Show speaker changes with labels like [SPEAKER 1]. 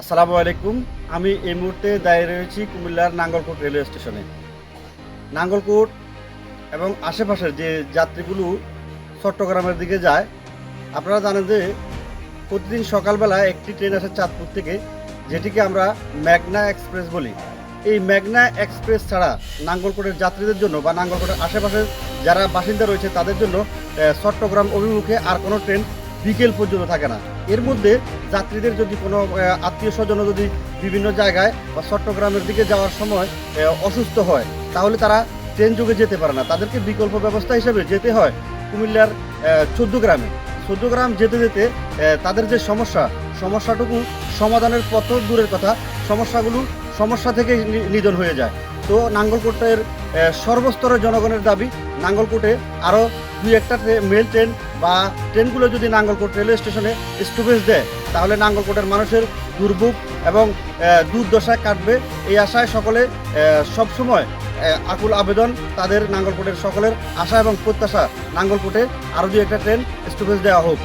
[SPEAKER 1] আসসালামু আলাইকুম। আমি এই মুহূর্তে দাঁড়িয়ে রয়েছি কুমিল্লার নাঙ্গলকোট রেলওয়ে স্টেশনে। নাঙ্গলকোট এবং আশেপাশের যে যাত্রীগুলো চট্টগ্রামের দিকে যায়, আপনারা জানেন যে প্রতিদিন সকালবেলা একটি ট্রেন আসে চাঁদপুর থেকে, যেটিকে আমরা ম্যাগনা এক্সপ্রেস বলি। এই ম্যাগনা এক্সপ্রেস ছাড়া নাঙ্গলকোটের যাত্রীদের জন্য বা নাঙ্গলকোটের আশেপাশের যারা বাসিন্দা রয়েছে তাদের জন্য চট্টগ্রাম অভিমুখে আর কোনো ট্রেন বিকেল পর্যন্ত থাকে না। এর মধ্যে যাত্রীদের যদি কোনো আত্মীয় স্বজন যদি বিভিন্ন জায়গায় বা চট্টগ্রামের দিকে যাওয়ার সময় অসুস্থ হয়, তাহলে তারা ট্রেন যোগে যেতে পারে না। তাদেরকে বিকল্প ব্যবস্থা হিসেবে যেতে হয় কুমিল্লার চোদ্দ গ্রামে চোদ্দ গ্রাম যেতে যেতে তাদের যে সমস্যা, সমস্যাটুকু সমাধানের পথ দূরের কথা, সমস্যাগুলো সমস্যা থেকে নিধন হয়ে যায়। তো নাঙ্গলকোটের সর্বস্তরের জনগণের দাবি, নাঙ্গলকোটে আরও দুই একটা মেল ট্রেন বা ট্রেনগুলো যদি নাঙ্গলকোট রেলওয়ে স্টেশনে স্টপেজ দেয়, তাহলে নাঙ্গলকোটের মানুষের দুর্ভোগ এবং দুর্দশায় কাটবে। এই আশায় সকলে সবসময় আকুল আবেদন তাদের নাঙ্গলকোটের সকলের আশা এবং প্রত্যাশা নাঙ্গলকোটে আরও দুই একটা ট্রেন স্টপেজ দেওয়া হোক।